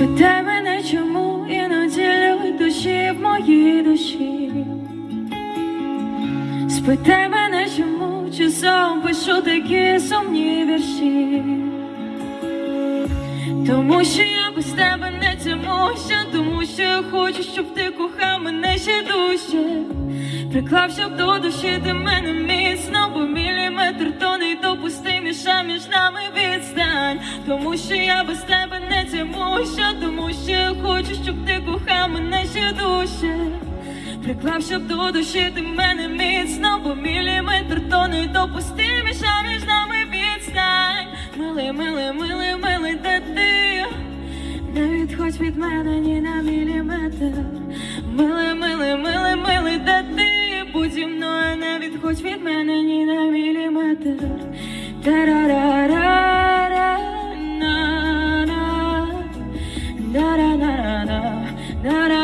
Спитай мене, чому іноді лють душі в моїй душі. Спитай мене, чому часом пишу такі сумні вірші. Тому що я без тебе не тямуся, тому що я хочу, щоб ти кохав мене ще дужче. Приклав, щоб до душі ти мене міцно, бо міліметр то не допустиміша між нами відстань. Тому що я без тебе не тямуся, тому що я хочу, щоб ти кохав мене ще дужче. Приклав, щоб до душі ти мене міцно, бо міліметр то не допустиміша між нами відстань. Милий, милий, милий, милий, де ти? Не відходь від мене ні на міліметр. Милий, милий, милий, милий, де ти? Будь зі мною, не відходь від мене ні на міліметр. ラララ